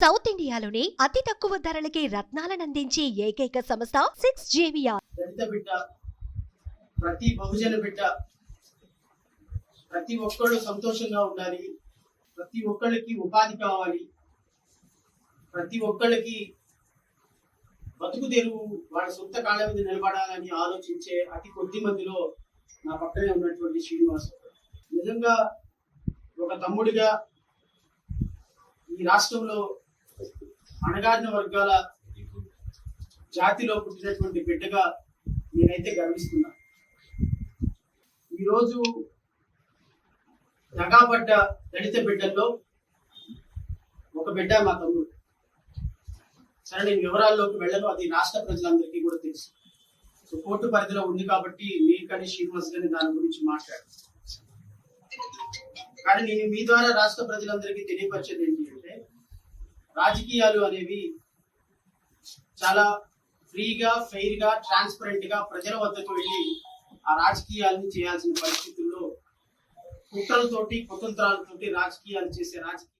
South ఇండియాలోని అతి తక్కువ ధరలకి రత్నాలనందించే ఏకైక సంస్థ సిక్స్ జేవియా బిడ్డ ప్రతి బహుజన బిడ్డ ప్రతి ఒక్కళ్ళు సంతోషంగా ఉండాలి. ప్రతి ఒక్కళ్ళకి ఉపాధి కావాలి. ప్రతి ఒక్కళ్ళకి బతుకు తెరువు వాళ్ళ సొంత కాళ్ళ మీద నిలబడాలని ఆలోచించే అతి కొద్ది మందిలో నా పక్కనే ఉన్నటువంటి శ్రీనివాస్ నిజంగా ఒక తమ్ముడిగా ఈ రాష్ట్రంలో అణగారిన వర్గాల జాతిలో పుట్టినటువంటి బిడ్డగా నేనైతే గర్విస్తున్నా. ఈరోజు దగాపడ్డ దళిత బిడ్డల్లో ఒక బిడ్డ మా తమ్ముడు. సరే నేను వివరాల్లోకి వెళ్ళను అది రాష్ట్ర ప్రజలందరికీ కూడా తెలుసు. సో కోర్టు పరిధిలో ఉంది కాబట్టి మీరు కానీ శ్రీనివాస్ గారిని దాని గురించి మాట్లాడు కానీ నేను మీ ద్వారా రాష్ట్ర ప్రజలందరికీ తెలియపరిచేది రాజకీయాలు అనేవి చాలా ఫ్రీగా ఫెయిర్గా ట్రాన్స్పరెంట్గా ప్రజల వద్దకు వెళ్ళి ఆ రాజకీయాలను చేయాల్సిన పరిస్థితుల్లో కుట్రలతోటి కుతంత్రాలతోటి రాజకీయాలు చేసే రాజకీయ